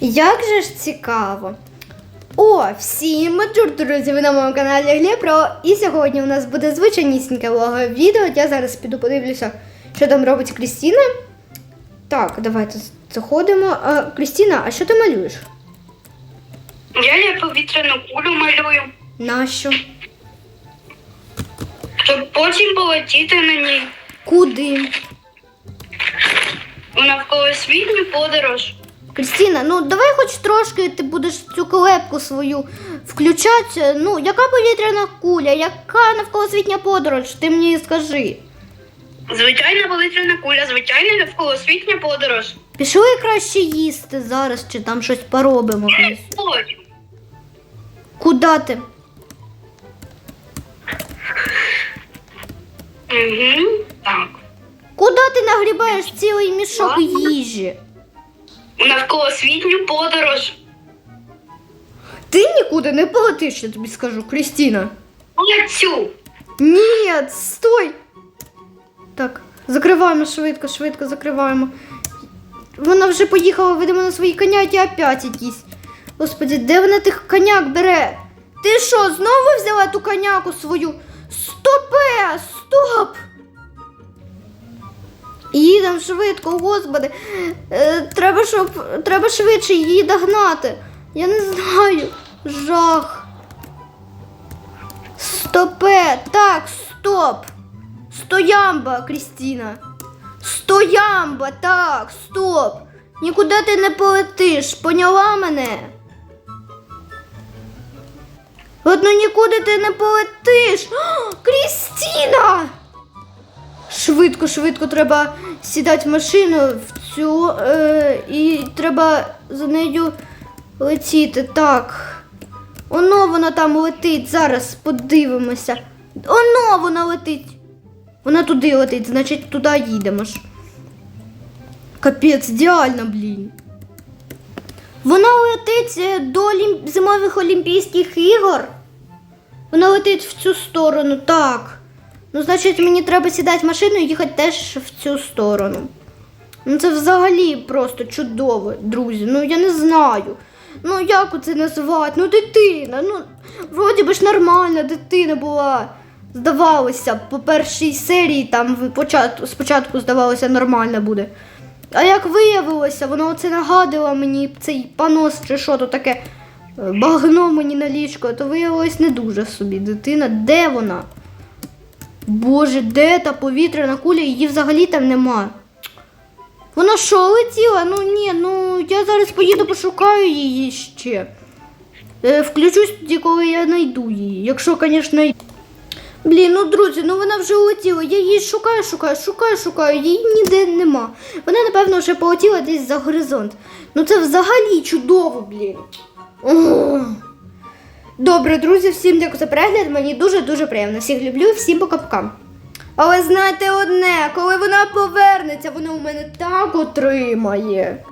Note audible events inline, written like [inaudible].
Як же ж цікаво. О, всім чур, друзі, ви на моєму каналі Глєпро. І сьогодні у нас буде звичайнісіньке влогове відео. Я зараз піду подивлюся, що там робить Крістіна. Так, давайте заходимо. А, Крістіна, а що ти малюєш? Я повітряну кулю малюю, Нащо? щоб потім полетіти на ній Куди? у навколосвітню подорож. Крістіна, ну давай хоч трошки ти будеш цю клепку свою включати. Ну, яка повітряна куля, яка навколосвітня подорож? Ти мені скажи. Звичайна повітряна куля, звичайна навколосвітня подорож. Пішли краще їсти зараз, чи там щось поробимо. Куда ти? Угу. Так. Куда ти нагрібаєш цілий мішок їжі? У навколосвітню подорож. Ти нікуди не полетиш, я тобі скажу, Крістіна. Полетю. Ні, стой. Так, закриваємо швидко, швидко закриваємо. Вона вже поїхала, видимо, на своїй коняті опять якісь. Господи, де вона тих коняк бере? Ти що, знову взяла ту коняку свою? Стопе! Стоп! Їдемо швидко, господи. Е, треба, щоб, треба швидше її догнати. Я не знаю. Жах. Стопе, так, стоп. Стоямба, Крістіна. Стоямба, так, стоп. Нікуди ти не полетиш, поняла мене? От ну нікуди ти не полетиш. [gasps] Крістіна! Швидко, швидко треба сідати в машину в цю е, і треба за нею летіти. Так. Оно вона там летить. Зараз подивимося. Оно вона летить. Вона туди летить, значить туди їдемо ж. Капець, ідеально, блін. Вона летить е, до зимових Олімпійських ігор. Вона летить в цю сторону, так. Ну, значить, мені треба сідати в машину і їхати теж в цю сторону. Ну, це взагалі просто чудово, друзі. Ну я не знаю. Ну як це називати? Ну, дитина. Ну, вроді би ж нормальна дитина була. Здавалося, по першій серії там початку, спочатку здавалося нормально буде. А як виявилося, воно оце нагадувало мені цей панос чи що то таке е, багно мені на ліжко, то виявилось не дуже собі дитина. Де вона? Боже, де та повітряна куля? Її взагалі там нема. Вона що, летіла? Ну ні, ну я зараз поїду пошукаю її ще. Е, включусь тоді, коли я знайду її. Якщо, звісно, Блін, ну друзі, ну вона вже улетіла. Я її шукаю, шукаю, шукаю, шукаю, її ніде нема. Вона, напевно, вже полетіла десь за горизонт. Ну це взагалі чудово, блін. Ох. Добре, друзі, всім дякую за перегляд. Мені дуже-дуже приємно. Всіх люблю, всім пока-пока. Але знаєте одне, коли вона повернеться, вона у мене так отримає.